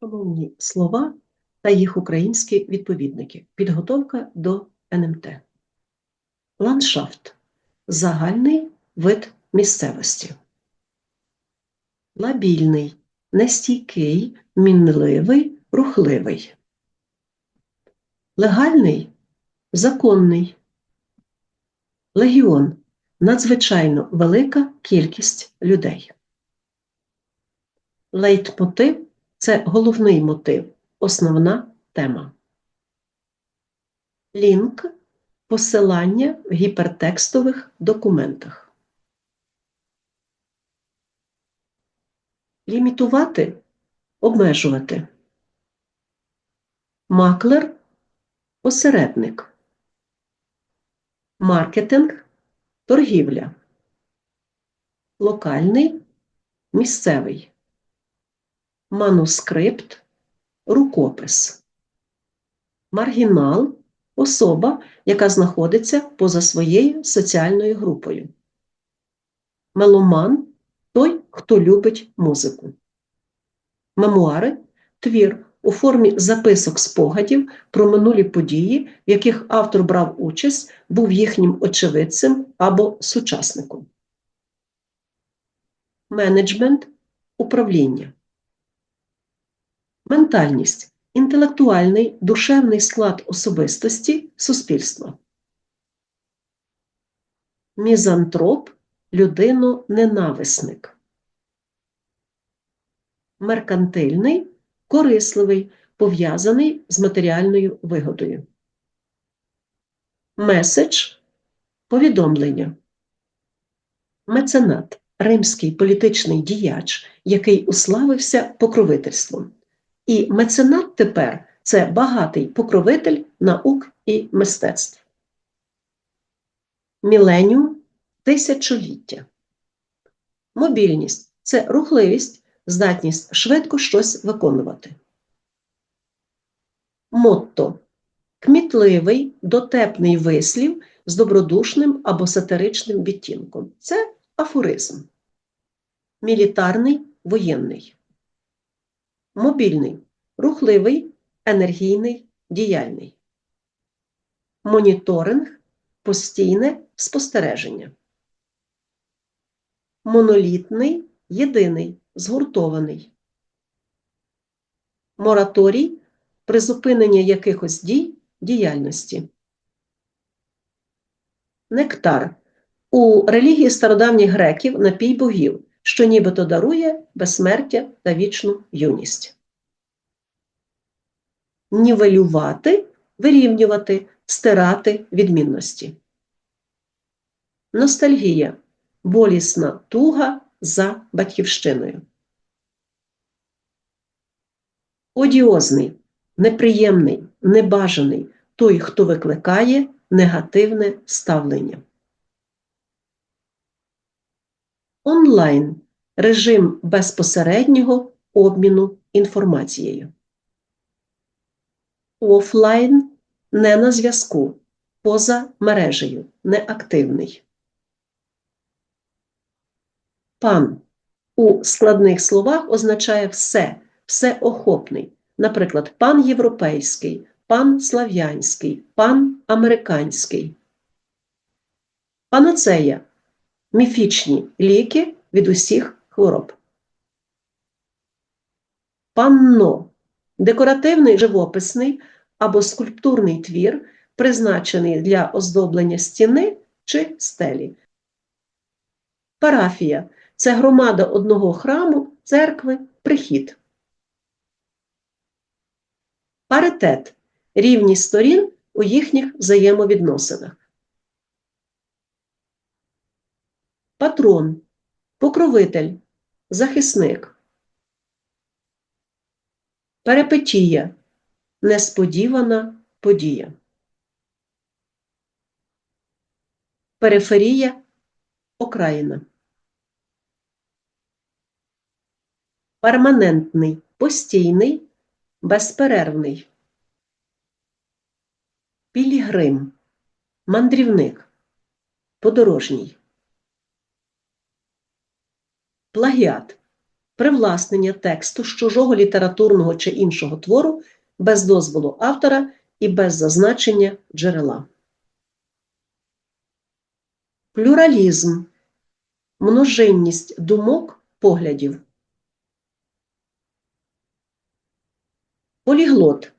Шановні слова та їх українські відповідники. Підготовка до НМТ. Ландшафт загальний вид місцевості. Лабільний, нестійкий, мінливий, рухливий. Легальний законний. Легіон надзвичайно велика кількість людей. Лейтмотив це головний мотив, основна тема. Лінк посилання в гіпертекстових документах. Лімітувати обмежувати. Маклер посередник. Маркетинг торгівля. Локальний місцевий манускрипт, рукопис. Маргінал особа, яка знаходиться поза своєю соціальною групою. Меломан той, хто любить музику. Мемуари твір у формі записок спогадів про минулі події, в яких автор брав участь, був їхнім очевидцем або сучасником. Менеджмент управління. Ментальність інтелектуальний душевний склад особистості суспільства. Мізантроп людино-ненависник. Меркантильний корисливий, пов'язаний з матеріальною вигодою. Меседж повідомлення. Меценат римський політичний діяч, який уславився покровительством. І меценат тепер це багатий покровитель наук і мистецтв. Міленіум тисячоліття. Мобільність це рухливість, здатність швидко щось виконувати. Мотто кмітливий, дотепний вислів з добродушним або сатиричним відтінком. Це афоризм. Мілітарний воєнний. Мобільний рухливий, енергійний, діяльний. Моніторинг постійне спостереження. Монолітний єдиний, згуртований. Мораторій призупинення якихось дій діяльності. Нектар у релігії стародавніх греків напій богів, що нібито дарує безсмертя та вічну юність. Нівелювати, вирівнювати, стирати відмінності. Ностальгія болісна туга за батьківщиною. Одіозний, неприємний, небажаний той, хто викликає негативне ставлення. Онлайн режим безпосереднього обміну інформацією. Офлайн не на зв'язку, поза мережею, неактивний. Пан у складних словах означає все, всеохопний. Наприклад, пан європейський, пан слав'янський, пан американський. Панацея міфічні ліки від усіх хвороб. Панно декоративний живописний або скульптурний твір, призначений для оздоблення стіни чи стелі. Парафія це громада одного храму, церкви, прихід. Паритет рівність сторін у їхніх взаємовідносинах. Патрон, покровитель, захисник. Перепетія несподівана подія. Периферія окраїна. Перманентний, постійний, безперервний. Пілігрим, мандрівник, подорожній. Плагіат привласнення тексту з чужого літературного чи іншого твору без дозволу автора і без зазначення джерела. Плюралізм множинність думок, поглядів. Поліглот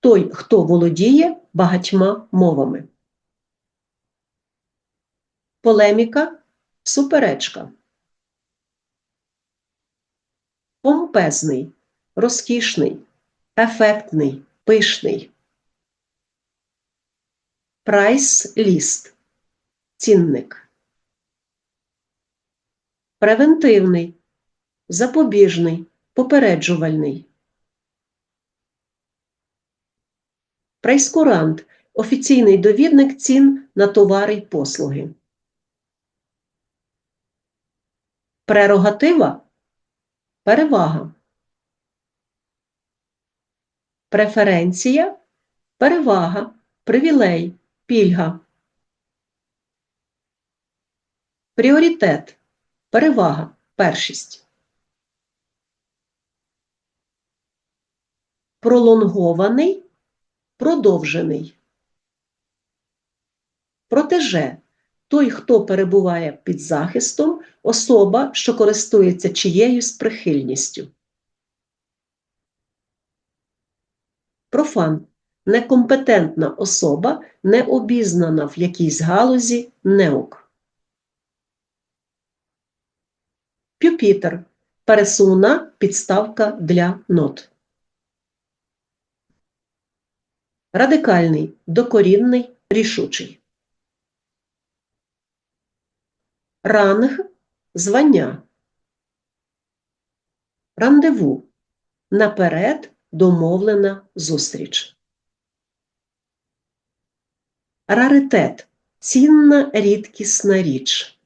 той, хто володіє багатьма мовами. Полеміка суперечка. Помпезний, розкішний, ефектний, пишний. Прайс-ліст. Цінник. Превентивний, запобіжний, попереджувальний. Прейскурант офіційний довідник цін на товари й послуги. Прерогатива перевага. Преференція перевага, привілей, пільга. Пріоритет перевага, першість. Пролонгований продовжений. Протеже той, хто перебуває під захистом, особа, що користується чиєюсь прихильністю. Профан некомпетентна особа, не обізнана в якійсь галузі неук. Пюпітер пересувна підставка для нот. Радикальний, докорінний, рішучий. Ранг звання. Рандеву. Наперед домовлена зустріч. Раритет цінна рідкісна річ.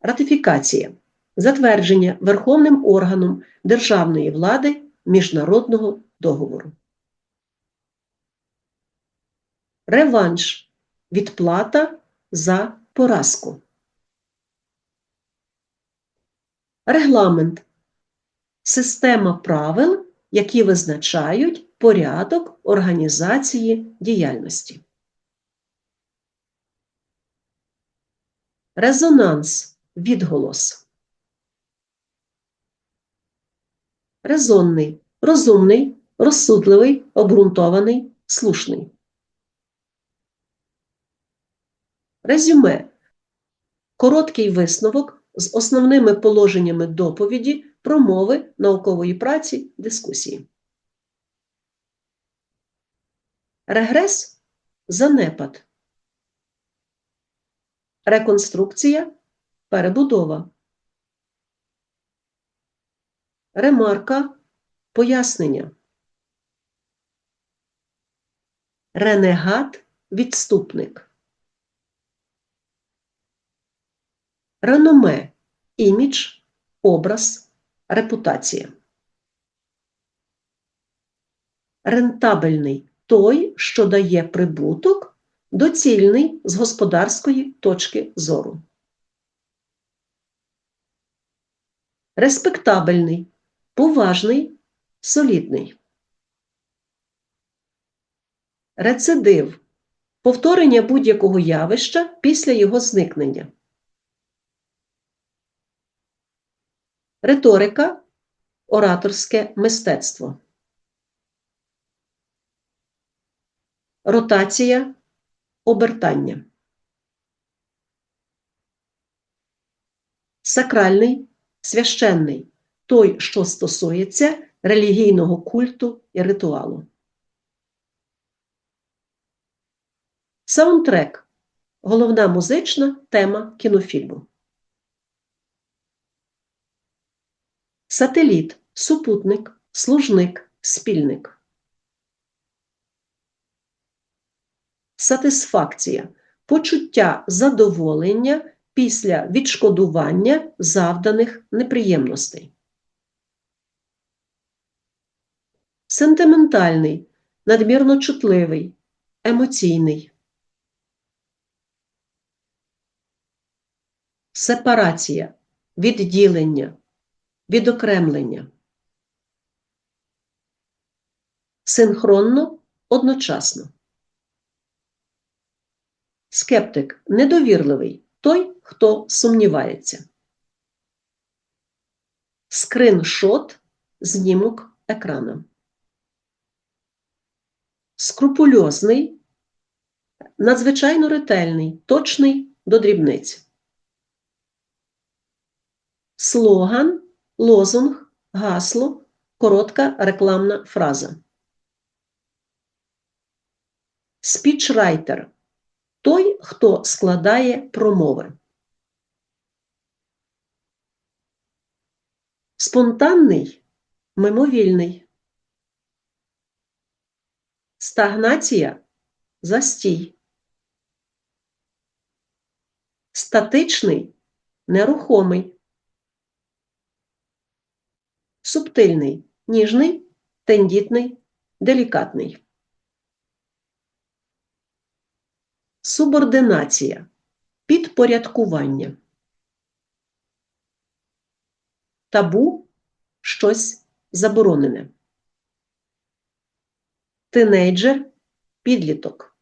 Ратифікація. Затвердження Верховним органом державної влади міжнародного договору. Реванш відплата за поразку. Регламент система правил, які визначають порядок організації діяльності. Резонанс відголос. резонний, розумний, розсудливий, обґрунтований, слушний. Резюме короткий висновок з основними положеннями доповіді, промови, наукової праці, дискусії. Регрес занепад. Реконструкція перебудова. Ремарка пояснення. Ренегат відступник. Реноме імідж, образ, репутація. Рентабельний той, що дає прибуток, доцільний з господарської точки зору. Респектабельний поважний, солідний. Рецидив повторення будь-якого явища після його зникнення. Риторика ораторське мистецтво. Ротація обертання. Сакральний священний той, що стосується релігійного культу і ритуалу. Саундтрек головна музична тема кінофільму. Сателіт, супутник, служник, спільник. Сатисфакція почуття задоволення після відшкодування завданих неприємностей. сентиментальний, надмірно чутливий, емоційний. сепарація, відділення, відокремлення. Синхронно одночасно. Скептик недовірливий той, хто сумнівається. Скриншот знімок екрана. Скрупульозний, надзвичайно ретельний, точний до дрібниць. Слоган, лозунг, гасло, коротка рекламна фраза. Спічрайтер той, хто складає промови. Спонтанний мимовільний. Стагнація застій. Статичний нерухомий. Субтильний ніжний, тендітний, делікатний. Субординація підпорядкування. Табу щось заборонене. Тинейджер підліток.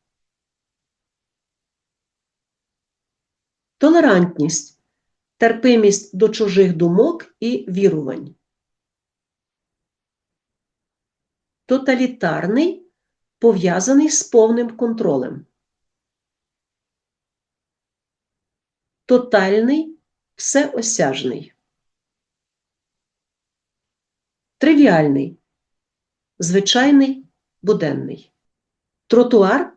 Толерантність терпимість до чужих думок і вірувань. Тоталітарний пов'язаний з повним контролем. Тотальний всеосяжний. Тривіальний. Звичайний буденний. Тротуар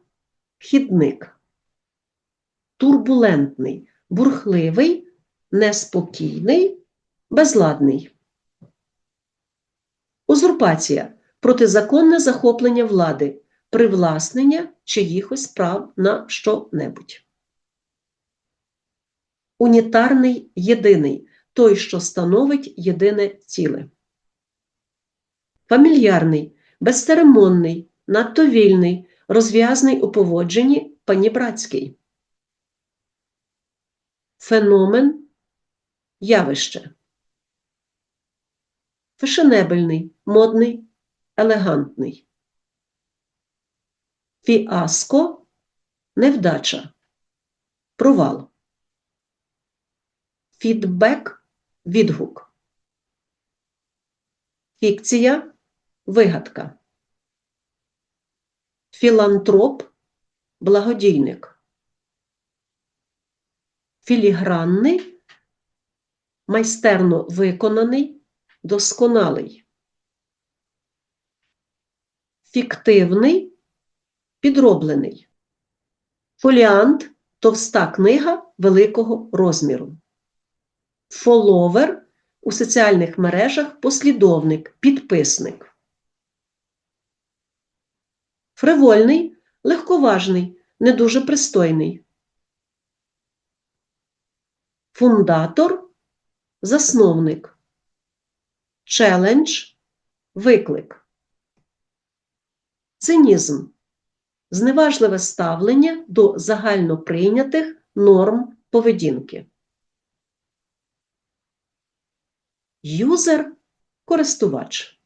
хідник. Турбулентний, бурхливий, неспокійний, безладний. Узурпація протизаконне захоплення влади, привласнення чиїхось прав на що-небудь. Унітарний єдиний той, що становить єдине ціле. Фамільярний, безцеремонний, надто вільний, розв'язний у поводженні панібратський. Феномен явище. Фешенебельний, модний, елегантний. Фіаско невдача. Провал. Фідбек відгук. Фікція вигадка. Філантроп благодійник. Філігранний майстерно виконаний, досконалий. Фіктивний підроблений. Фоліант товста книга великого розміру. Фоловер у соціальних мережах послідовник, підписник. Фривольний, легковажний, не дуже пристойний. Фундатор засновник. Челендж виклик. Цинізм зневажливе ставлення до загальноприйнятих норм поведінки. Юзер користувач.